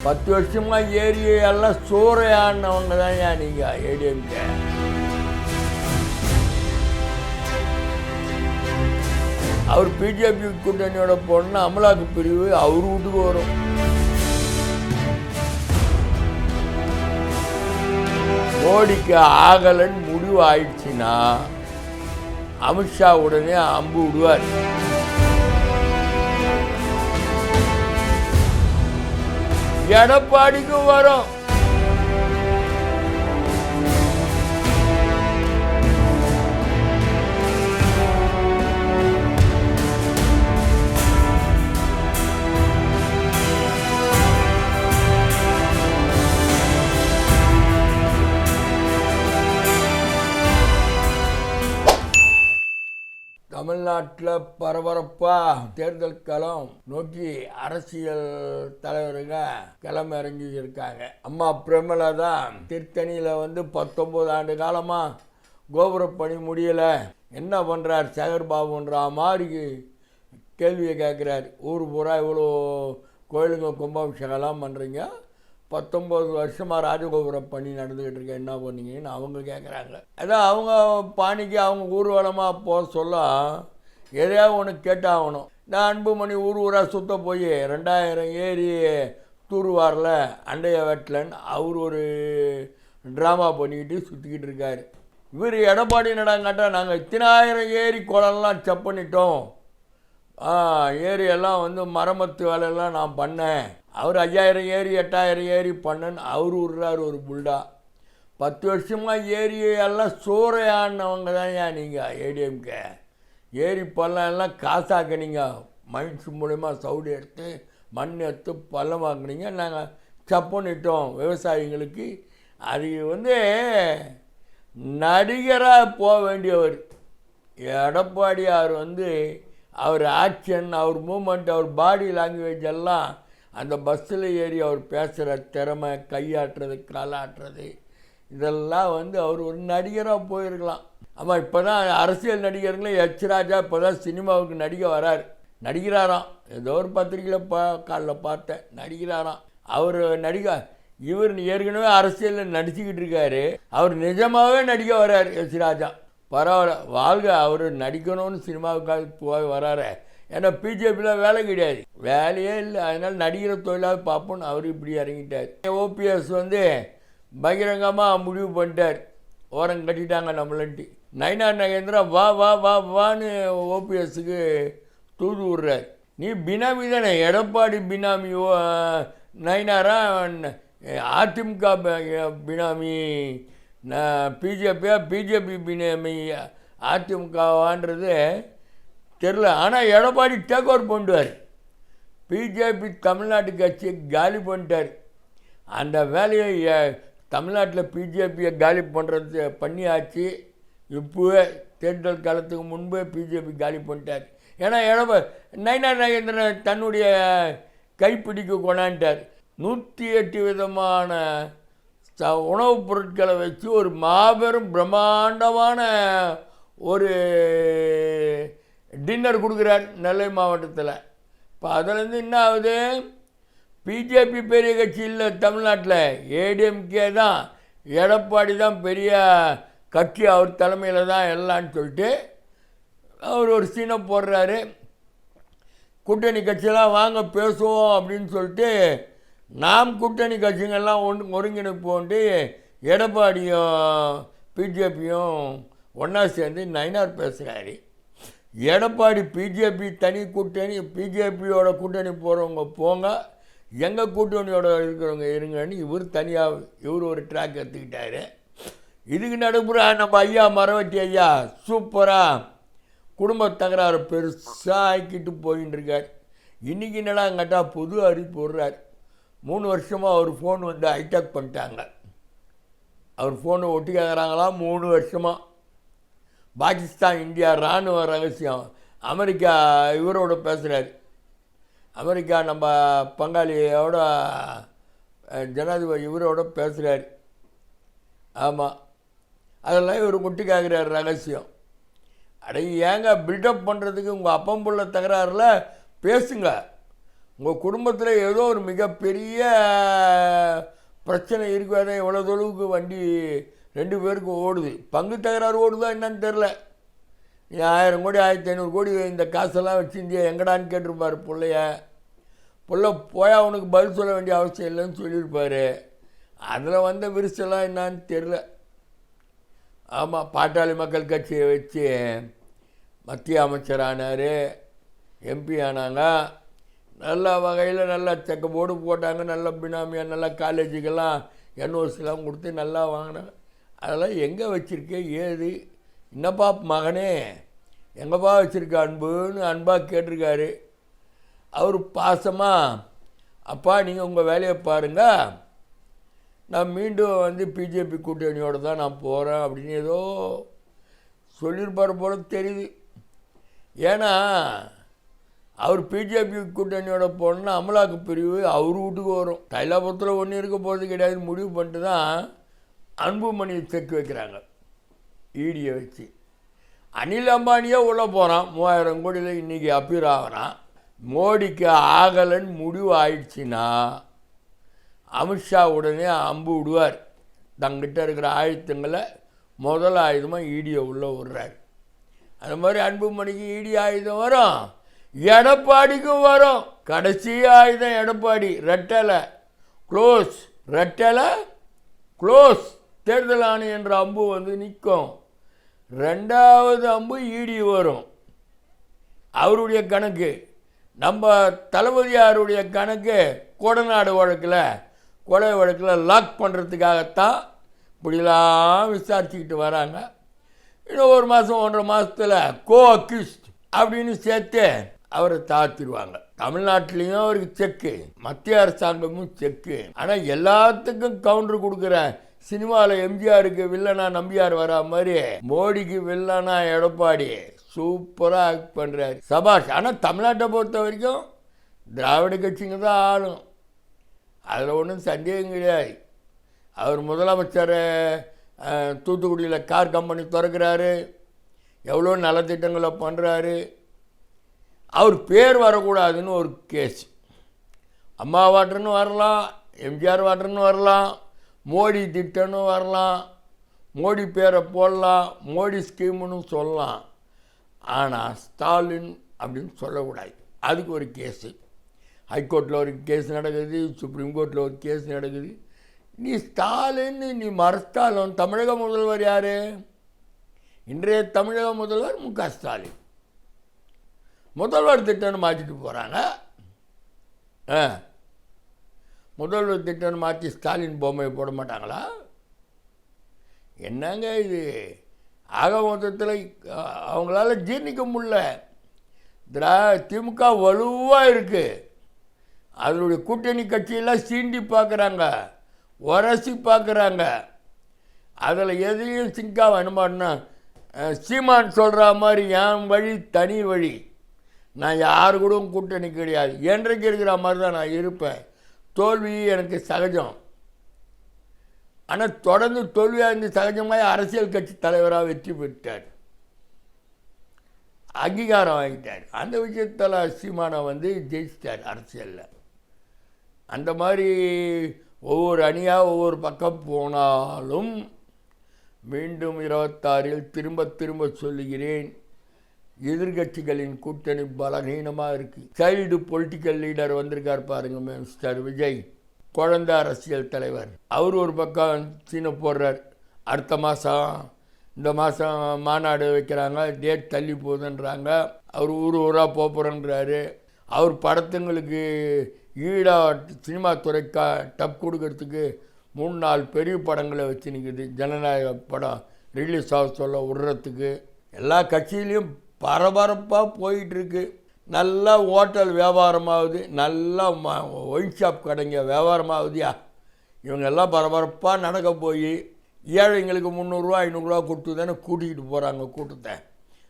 பத்து வருஷமா ஏரியெல்லாம் சூறையாடினவங்க தான் ஏன் நீங்கள் ஏடிஎம்கே? அவர் பிஜேபி கூட்டணியோட போனா அமலாக்கு பிரிவு அவர் வீட்டுக்கு வரும். மோடிக்கு ஆகலன்னு முடிவு ஆயிடுச்சுன்னா அமித்ஷா உடனே அம்பு விடுவார். எடப்பாடிக்கும் வரும். நாட்டில் பரபரப்பாக தேர்தல் களம் நோக்கி அரசியல் தலைவருங்க கிளம்ப இறங்கி இருக்காங்க அம்மா பிரமலா தான் திருத்தணியில் வந்து பத்தொம்பது ஆண்டு காலமாக கோபுர பணி முடியலை. என்ன பண்ணுறார் சேகர்பாபுன்ற மாதிரி கேள்வியை கேட்குறாரு. ஊர் பூரா இவ்வளோ கோயிலுங்க கும்பாபிஷேகம்லாம் பண்ணுறீங்க பத்தொம்பது வருஷமாக ராஜகோபுர பணி நடந்துக்கிட்டு இருக்க. என்ன பண்ணீங்கன்னு அவங்க கேட்குறாங்க. அதான் அவங்க பாணிக்கு அவங்க ஊர்வலமாக போக சொல்ல எதையாவது ஒன்று கேட்டாகணும். நான் அன்புமணி ஊர் ஊராக சுத்த போய் ரெண்டாயிரம் ஏரி தூர்வாரில் அண்டைய வெட்டலன்னு அவர் ஒரு ட்ராமா பண்ணிக்கிட்டு சுற்றிக்கிட்டு இருக்கார். இவர் எடப்பாடி நடாங்காட்டா நாங்கள் இத்தனாயிரம் ஏரி குளம்லாம் செப் பண்ணிட்டோம். ஏரியெல்லாம் வந்து மரமத்து வேலையெல்லாம் நான் பண்ணேன். அவர் ஐயாயிரம் ஏரி எட்டாயிரம் ஏரி பண்ணேன்னு அவர் விடுறாரு ஒரு புல்டா. பத்து வருஷமாக ஏரியெல்லாம் சூறையாடினவங்க தான் ஏன் நீங்கள் ஏடிஎம்கே. ஏரி பள்ளம் எல்லாம் காசாக்குனீங்க. மைன்ஸ் மூலயமா சவுடி எடுத்து மண் எடுத்து பள்ளம் வாங்கினீங்க. நாங்கள் சப்பனிட்டோம் விவசாயிங்களுக்கு அது வந்து நடிகராக போக வேண்டியவர். எடப்பாடியார் வந்து அவர் ஆக்ஷன் அவர் மூமெண்ட் அவர் பாடி லாங்குவேஜ் எல்லாம் அந்த பஸ்ஸில் ஏறி அவர் பேசுகிற திறமை கையாட்டுறது காலாட்டுறது இதெல்லாம் வந்து அவர் ஒரு நடிகராக போயிருக்கலாம். ஆமாம் இப்போ தான் அரசியல் நடிகர்களே எச் ராஜா இப்போ தான் சினிமாவுக்கு நடிக்க வரார். நடிக்கிறாராம். ஏதோ ஒரு பத்திரிக்கையில் பா காலில் பார்த்தேன். நடிகிறாராம் அவர் நடிக இவர் ஏற்கனவே அரசியலில் நடிச்சுக்கிட்டு இருக்காரு. அவர் நிஜமாகவே நடிக்க வரார் எச் ராஜா. பரவாயில்ல வாழ்க. அவர் நடிக்கணும்னு சினிமாவுக்காக போய் வராரு. ஏன்னா பிஜேபியில் வேலை கிடையாது. வேலையே இல்லை. அதனால் நடிகிற தொழிலாக பார்ப்போன்னு அவர் இப்படி இறங்கிட்டார். ஓபிஎஸ் வந்து பகிரங்கமாக முடிவு பண்ணிட்டார். ஓரம் கட்டிட்டாங்க நம்மளன்ட்டு நயனார் நகேந்திரா வா வா வா வான்னு ஓபிஎஸ்க்கு தூது விடுறார் நீ பினாமி தானே? எடப்பாடி பினாமி ஓ நயனாரா? அதிமுக பினாமி பிஜேபியா? பிஜேபி பினாமி அதிமுகவான்றது தெரில ஆனால் எடப்பாடி டேக் ஓவர் பண்ணுவார் பிஜேபி தமிழ்நாட்டு கட்சியை காலி பண்ணிட்டார். அந்த வேலையை தமிழ்நாட்டில் பிஜேபியை காலி பண்ணுறது பண்ணியாச்சு. இப்போவே தேர்தல் காலத்துக்கு முன்பே பிஜேபி காலி பண்ணிட்டார். ஏன்னா எடப்பா நயனா நாகேந்திரன் தன்னுடைய கைப்பிடிக்கு கொண்டாண்டார் நூற்றி எட்டு விதமான ச உணவுப் பொருட்களை வச்சு ஒரு மாபெரும் பிரம்மாண்டமான ஒரு டின்னர் கொடுக்குறார் நெல்லை மாவட்டத்தில். இப்போ அதுலேருந்து என்ன ஆகுது? பிஜேபி பெரிய கட்சி இல்லை தமிழ்நாட்டில். ஏடிஎம்கே தான் எடப்பாடி தான் பெரிய கட்சி அவர் தலைமையில் தான் எல்லாம்னு சொல்லிட்டு அவர் ஒரு சீனை போடுறாரு. கூட்டணி கட்சியெல்லாம் வாங்க பேசுவோம் அப்படின்னு சொல்லிட்டு நாம் கூட்டணி கட்சிங்கெல்லாம் ஒன்று ஒருங்கிணைப்போன்ட்டு எடப்பாடியும் பிஜேபியும் ஒன்றா சேர்ந்து நயினார் பேசுகிறாரு எடப்பாடி பிஜேபி தனி கூட்டணி பிஜேபியோட கூட்டணி போகிறவங்க போங்க. எங்கள் கூட்டணியோட இருக்கிறவங்க இருங்கன்னு இவர் தனியாக இவர் ஒரு ட்ராக் எடுத்துக்கிட்டார். இதுக்கு நடுப்புற நம்ம ஐயா மரவட்டி ஐயா சூப்பராக குடும்ப தகராறு பெருசாக ஆக்கிட்டு போயின்னு இருக்கார். இன்றைக்கி என்னடா கேட்டா புது அறிவிப்பு விடுறார். மூணு வருஷமாக அவர் ஃபோன் வந்து ஹைடெக் பண்ணிட்டாங்க. அவர் ஃபோனை ஒட்டி கேட்குறாங்களா மூணு வருஷமாக பாகிஸ்தான் இந்தியா இராணுவ ரகசியம். அமெரிக்கா இவரோட பேசுகிறார் அமெரிக்கா நம்ம பங்காளியோட ஜனாதிபதி இவரோட பேசுகிறார் ஆமாம் அதெல்லாம் இவர் முட்டி ரகசியம். அடைய ஏங்க பில்டப் பண்ணுறதுக்கு உங்கள் அப்பம் புள்ள தகராறுல? பேசுங்க. உங்கள் குடும்பத்தில் ஏதோ ஒரு மிகப்பெரிய பிரச்சனை இருக்காத? எவ்வளோ தொழுவுக்கு வண்டி ரெண்டு பேருக்கு ஓடுது. பங்கு தகராறு ஓடுதா என்னன்னு தெரில நீ ஆயிரம் கோடி ஆயிரத்தி ஐநூறு கோடி இந்த காசெல்லாம் வச்சுருந்தியா எங்கடான்னு கேட்டிருப்பார் பிள்ளைய. பிள்ளை போய் அவனுக்கு பதில் சொல்ல வேண்டிய அவசியம் இல்லைன்னு சொல்லியிருப்பார். அதில் வந்த விரிசலாம் என்னான்னு தெரில ஆமாம் பாட்டாளி மக்கள் கட்சியை வச்சு மத்திய அமைச்சர் ஆனார் எம்பி ஆனாங்க. நல்ல வகையில் நல்லா செக்க போர்டு போட்டாங்க நல்ல பினாமியாக நல்லா காலேஜுக்கெல்லாம் என்ஓசிலாம் கொடுத்து நல்லா வாங்கினாங்க. அதெல்லாம் எங்கே வச்சுருக்கே? ஏது? என்னப்பா மகனே? எங்கப்பா வச்சுருக்க அன்புன்னு அன்பாக கேட்டிருக்காரு. அவர் பாசமாக அப்பா நீங்கள் உங்கள் வேலையை பாருங்கள் நான் மீண்டும் வந்து பிஜேபி கூட்டணியோடு தான் நான் போகிறேன் அப்படின்னு ஏதோ சொல்லியிருப்பார் போல தெரியுது. ஏன்னா அவர் பிஜேபி கூட்டணியோட போனோன்னா அமலாக்க பிரிவு அவர் வீட்டுக்கு வரும். தைலாபுரத்தில் ஒன்றும் இருக்க போகிறது கிடையாதுன்னு முடிவு பண்ணிட்டு தான் அன்புமணியை செக் வைக்கிறாங்க. ஈடியை வச்சு. அனில் அம்பானியே உள்ளே போகிறான் மூவாயிரம் கோடியில் இன்றைக்கி அப்பீர் ஆகிறான். மோடிக்கு ஆகலைன்னு முடிவு ஆயிடுச்சுன்னா அமித்ஷா உடனே அம்பு விடுவார். தங்கிட்ட இருக்கிற ஆயுதங்களை முதல் ஆயுதமாக ஈடியை உள்ளே விடுறார். அது மாதிரி அன்புமணிக்கு ஈடி ஆயுதம் வரும். எடப்பாடிக்கும் வரும். கடைசி ஆயுதம் எடப்பாடி. ரெட்டலை. க்ளோஸ். ரெட்டலை. க்ளோஸ். தேர்தல் ஆணையம் என்ற அம்பு வந்து நிற்கும். ரெண்டாவது அம்பு ஈடி வரும். அவருடைய கணக்கு. நம்ம தளபதியாருடைய கணக்கு கொடநாடு வழக்கில் கொலை வழக்கில் லாக் பண்ணுறதுக்காகத்தான் இப்படிலாம் விசாரிச்சுக்கிட்டு வராங்க. இன்னும் ஒரு மாதம் ஒன்றரை மாதத்தில் கோ அக்யூஸ்ட் அப்படின்னு சேர்த்து அவரை தாத்திடுவாங்க தமிழ்நாட்டிலையும் அவருக்கு செக்கு மத்திய அரசாங்கமும் செக்கு. ஆனால் எல்லாத்துக்கும் கவுண்டர் கொடுக்குற சினிமாவில் எம்ஜிஆருக்கு வில்லனா நம்பியார் வரா மாதிரி மோடிக்கு வில்லனா எடப்பாடி. சூப்பராக ஆக்ட் பண்ணுறாரு சபாஷ் ஆனால் தமிழ்நாட்டை பொறுத்த வரைக்கும் திராவிட கட்சிங்க தான் ஆளும். அதில் ஒன்றும் சந்தேகம் கிடையாது. அவர் முதலமைச்சர் தூத்துக்குடியில் கார் கம்பெனி திறக்கிறாரு. எவ்வளோ நலத்திட்டங்களை பண்ணுறாரு அவர் பேர் வரக்கூடாதுன்னு ஒரு கேஸ் அம்மா வாட்டர்னு வரலாம் எம்ஜிஆர் வாட்டர்னு வரலாம் மோடி திட்டம்னு வரலாம் மோடி பேரை போடலாம் மோடி ஸ்கீம்னு சொல்லலாம். ஆனால் ஸ்டாலின் அப்படின்னு சொல்லக்கூடாது. அதுக்கு ஒரு கேஸு. ஹைகோர்ட்டில் ஒரு கேஸ் நடக்குது சுப்ரீம் கோர்ட்டில் ஒரு கேஸ் நடக்குது. நீ ஸ்டாலின் நீ மறுத்தாலும் தமிழக முதல்வர் யார்? இன்றைய தமிழக முதல்வர் மு க ஸ்டாலின். முதல்வர் திட்டம்னு மாற்றிட்டு போகிறாங்க ஆ. முதல்வர் திட்டம்னு மாற்றி ஸ்டாலின் பொம்மையை போட மாட்டாங்களா? என்னங்க இது? ஆக மொத்தத்தில் அவங்களால ஜீர்ணிக்க முடியல. திரா திமுக வலுவாக இருக்குது அதனுடைய கூட்டணி கட்சியெல்லாம் சீண்டி பார்க்குறாங்க உரசி பார்க்குறாங்க அதில் எதையும் சிங்கா வேணுமான்னா சீமான் சொல்கிற மாதிரி என் வழி தனி வழி. நான் யாரு கூடவும் கூட்டணி கிடையாது. என்றைக்கு இருக்கிற மாதிரி தான் நான் இருப்பேன். தோல்வி எனக்கு சகஜம். ஆனால் தொடர்ந்து தோல்வியாக சகஜமாக அரசியல் கட்சி தலைவராக வெற்றி பெற்றார். அங்கீகாரம் வாங்கிட்டார். அந்த விஷயத்தில் சீமானை வந்து ஜெயிச்சிட்டார் அரசியலில். அந்த மாதிரி ஒவ்வொரு அணியாக ஒவ்வொரு பக்கம் போனாலும் மீண்டும் இருபத்தாறில் திரும்ப திரும்ப சொல்லுகிறேன் எதிர்கட்சிகளின் கூட்டணி பலகீனமாக இருக்குது சைல்டு பொலிட்டிக்கல் லீடர் வந்திருக்கார் பாருங்கள் மிஸ்டர் விஜய். குழந்தை அரசியல் தலைவர். அவர் ஒரு பக்கம் சீனை போடுறார். அடுத்த மாதம் இந்த மாதம் மாநாடு வைக்கிறாங்க டேட் தள்ளி போகுதுன்றாங்க. அவர் ஊர் ஊராக போகிறன்றாரு அவர் படத்துங்களுக்கு ஈடாக சினிமா துறைக்கா டப் கொடுக்கறதுக்கு மூணு நாள் பெரிய படங்களை வச்சு நிற்குது ஜனநாயக படம் ரிலீஸ் ஆக சொல்ல விடுறதுக்கு. எல்லா கட்சியிலையும் பரபரப்பாக போயிட்டுருக்கு நல்லா ஹோட்டல் வியாபாரமாகுது நல்லா ஒயின் ஷாப் கடைங்க வியாபாரமாகுதியா? இவங்க எல்லாம் பரபரப்பாக நடக்க போய் ஏழைங்களுக்கு முந்நூறுரூவா ஐநூறுரூவா கொடுத்து தானே கூட்டிகிட்டு போகிறாங்க கூட்டத்தை.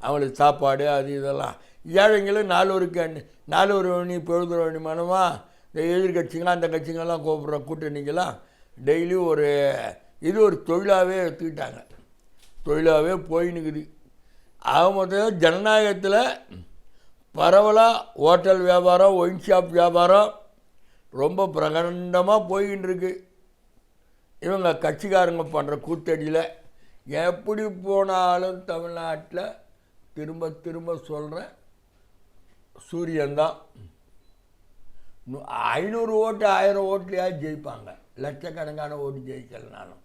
அவங்களுக்கு சாப்பாடு அது இதெல்லாம். ஏழைங்களும் நாலூருக்கு நாலூர் மணி பொழுதுற மணி மனமா இந்த எதிர்கட்சிங்களாம் அந்த கட்சிங்கெல்லாம் கூப்பிட்ற கூட்டணிங்களாம் டெய்லி ஒரு இது ஒரு தொழிலாகவே எடுத்துக்கிட்டாங்க. தொழிலாகவே போயின்னுக்குது. ஆக மொத்தம் ஜனநாயகத்தில் பரவலாக ஹோட்டல் வியாபாரம் ஒயின் ஷாப் வியாபாரம் ரொம்ப பிரகண்டமாக போயின்னு இவங்க கட்சிக்காரங்க பண்ணுற கூத்தடியில் எப்படி போனாலும் தமிழ்நாட்டில் திரும்ப திரும்ப சொல்கிறேன் சூரியன்தான். ஐநூறு ஓட்டு ஆயிரம் ஓட்டுலையாவது ஜெயிப்பாங்க. லட்சக்கணக்கான ஓட்டு ஜெயிக்கலனாலும்.